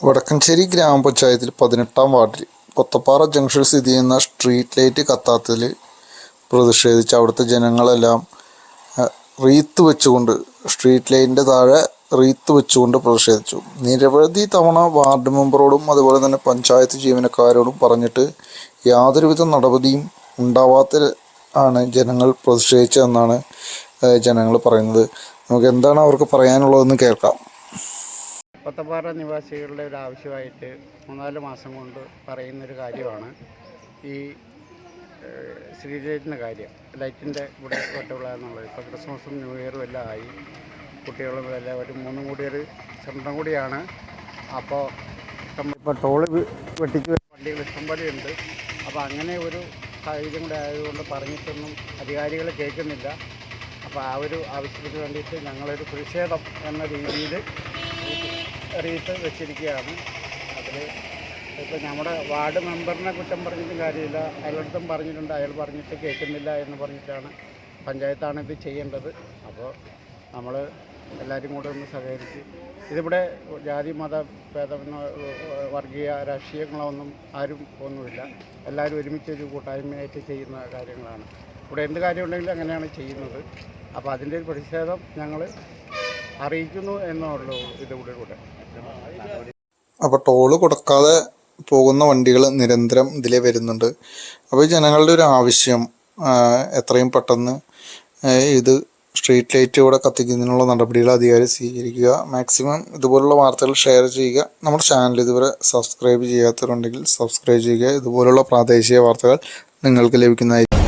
വടക്കഞ്ചേരി ഗ്രാമപഞ്ചായത്തിൽ പതിനെട്ടാം വാർഡിൽ കൊത്തപ്പാറ ജംഗ്ഷനിൽ സ്ഥിതി ചെയ്യുന്ന സ്ട്രീറ്റ് ലൈറ്റ് കത്താത്തതിൽ പ്രതിഷേധിച്ച് അവിടുത്തെ ജനങ്ങളെല്ലാം റീത്ത് വെച്ചുകൊണ്ട് സ്ട്രീറ്റ് ലൈറ്റിന്റെ താഴെ റീത്ത് വെച്ചുകൊണ്ട് പ്രതിഷേധിച്ചു. നിരവധി തവണ വാർഡ് മെമ്പറോടും അതുപോലെ തന്നെ പഞ്ചായത്ത് ജീവനക്കാരോടും പറഞ്ഞിട്ട് യാതൊരുവിധ നടപടിയും ഉണ്ടാവാത്ത ആണ് ജനങ്ങൾ പ്രതിഷേധിച്ചതെന്നാണ് ജനങ്ങൾ പറയുന്നത്. നമുക്ക് എന്താണ് അവർക്ക് പറയാനുള്ളതെന്ന് കേൾക്കാം. കൊത്തപ്പാറ നിവാസികളുടെ ഒരു ആവശ്യമായിട്ട് മൂന്നാൽ മാസം കൊണ്ട് പറയുന്നൊരു കാര്യമാണ്. ഈ സ്ട്രീറ്റ് കാര്യം ലൈറ്റിന്റെ ഇവിടെ പറ്റുള്ള എന്നുള്ളത്. ഇപ്പോൾ ക്രിസ്മസും ന്യൂ ഇയറും എല്ലാം ആയി. കുട്ടികളും എല്ലാം ഒരു മൂന്നും കൂടി ഒരു ശ്രമം കൂടിയാണ്. അപ്പോൾ ഇപ്പോൾ ടോൾ വെട്ടിച്ച് വണ്ടികൾ ഇഷ്ടംപോലെ ഉണ്ട്. അപ്പോൾ അങ്ങനെ ഒരു സാഹചര്യം കൂടെ ആയതുകൊണ്ട് പറഞ്ഞിട്ടൊന്നും അധികാരികൾ കേൾക്കുന്നില്ല. അപ്പോൾ ആ ഒരു ആവശ്യത്തിന് വേണ്ടിയിട്ട് ഞങ്ങളൊരു പ്രതിഷേധം എന്ന രീതിയിൽ റീത്ത് വെച്ചിരിക്കുകയാണ്. അതിൽ ഇപ്പോൾ നമ്മുടെ വാർഡ് മെമ്പറിനെ കുറ്റം പറഞ്ഞിട്ടും കാര്യമില്ല. അയാളടുത്തും പറഞ്ഞിട്ടുണ്ട്. അയാൾ പറഞ്ഞിട്ട് കേൾക്കുന്നില്ല എന്ന് പറഞ്ഞിട്ടാണ് പഞ്ചായത്താണ് ഇത് ചെയ്യേണ്ടത്. അപ്പോൾ നമ്മൾ എല്ലാവരും കൂടെ ഒന്ന് സഹകരിച്ച് ഇതിവിടെ ജാതി മത ഭേദമെന്നോ വർഗീയ രാഷ്ട്രീയങ്ങളോ ഒന്നും ആരും ഒന്നുമില്ല. എല്ലാവരും ഒരുമിച്ച് ഒരു കൂട്ടായ്മയായിട്ട് ചെയ്യുന്ന കാര്യങ്ങളാണ്. ഇവിടെ എന്ത് കാര്യമുണ്ടെങ്കിലും അങ്ങനെയാണ് ചെയ്യുന്നത്. അപ്പോൾ അതിന്റെ ഒരു പ്രതിഷേധം ഞങ്ങൾ അറിയിക്കുന്നു എന്നുള്ളൂ ഇതുകൂടെ കൂടെ. അപ്പോൾ ടോൾ കൊടുക്കാതെ പോകുന്ന വണ്ടികൾ നിരന്തരം ഇതിലെ വരുന്നുണ്ട്. അപ്പോൾ ജനങ്ങളുടെ ഒരു ആവശ്യം എത്രയും പെട്ടെന്ന് ഇത് സ്ട്രീറ്റ് ലൈറ്റ് ഇവിടെ കത്തിക്കുന്നതിനുള്ള നടപടികൾ അധികാരി സ്വീകരിക്കുക. മാക്സിമം ഇതുപോലുള്ള വാർത്തകൾ ഷെയർ ചെയ്യുക. നമ്മുടെ ചാനൽ ഇതുവരെ സബ്സ്ക്രൈബ് ചെയ്യാത്തവരുണ്ടെങ്കിൽ സബ്സ്ക്രൈബ് ചെയ്യുക. ഇതുപോലുള്ള പ്രാദേശിക വാർത്തകൾ നിങ്ങൾക്ക് ലഭിക്കുന്നതായിരിക്കും